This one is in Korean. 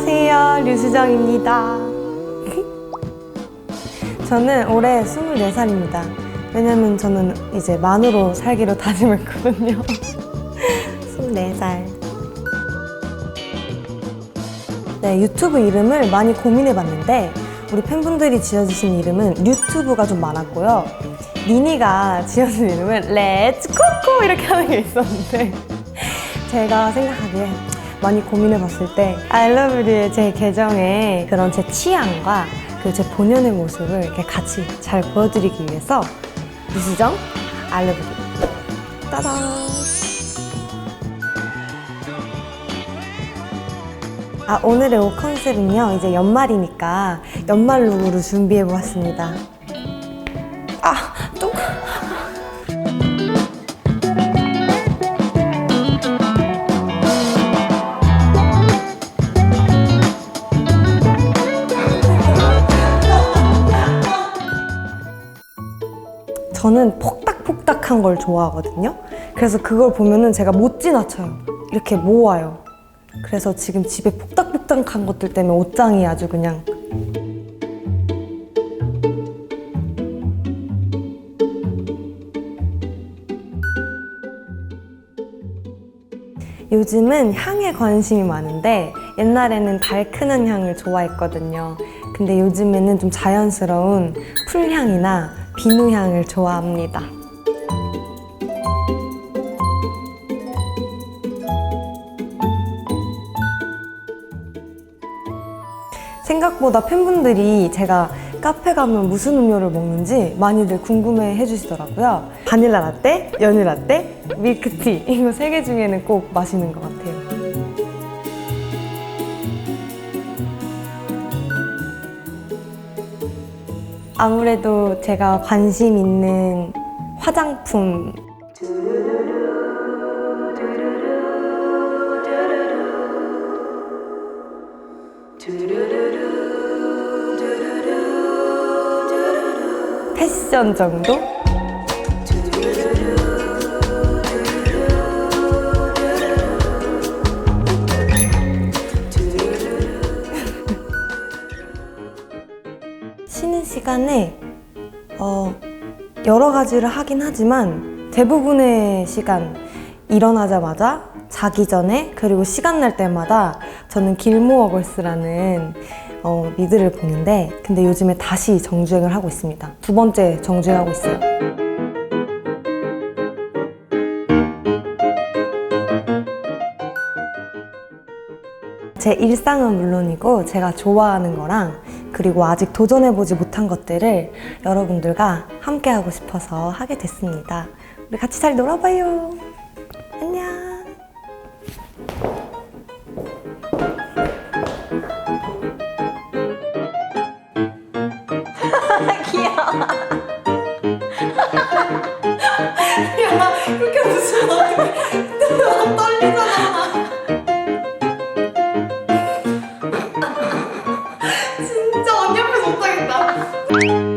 안녕하세요. 류수정입니다. 저는 올해 24살입니다. 왜냐면 저는 이제 만으로 살기로 다짐했거든요. 24살. 네, 유튜브 이름을 많이 고민해 봤는데 우리 팬분들이 지어주신 이름은 유튜브가 좀 많았고요. 니니가 지어준 이름은 렛츠 코코 이렇게 하는 게 있었는데 제가 생각하기에 많이 고민해 봤을 때 알러뷰리의 제 계정의 그런 제 취향과 그 제 본연의 모습을 이렇게 같이 잘 보여드리기 위해서 유수정 알러뷰리 따단 아, 오늘의 옷 컨셉은요, 이제 연말이니까 연말 룩으로 준비해 보았습니다. 아, 또. 저는 폭닥폭닥한 걸 좋아하거든요. 그래서 그걸 보면은 제가 못 지나쳐요. 이렇게 모아요. 그래서 지금 집에 폭닥폭닥한 것들 때문에 옷장이 아주 그냥 요즘은 향에 관심이 많은데 옛날에는 달큰한 향을 좋아했거든요. 근데 요즘에는 좀 자연스러운 풀향이나 비누향을 좋아합니다. 생각보다 팬분들이 제가 카페 가면 무슨 음료를 먹는지 많이들 궁금해 해주시더라고요. 바닐라 라떼, 연유 라떼, 밀크티 이거 세 개 중에는 꼭 마시는 것 같아요. 아무래도 제가 관심 있는 화장품 패션 정도? 시간에 어, 여러 가지를 하긴 하지만 대부분의 시간 일어나자마자 자기 전에 그리고 시간 날 때마다 저는 길모어 걸스라는 어, 미드를 보는데 근데 요즘에 다시 정주행을 하고 있습니다. 두 번째 정주행하고 있어요. 제 일상은 물론이고 제가 좋아하는 거랑 그리고 아직 도전해보지 못한 것들을 여러분들과 함께하고 싶어서 하게 됐습니다. 우리 같이 잘 놀아봐요. 안녕. 귀여워. 못하겠다.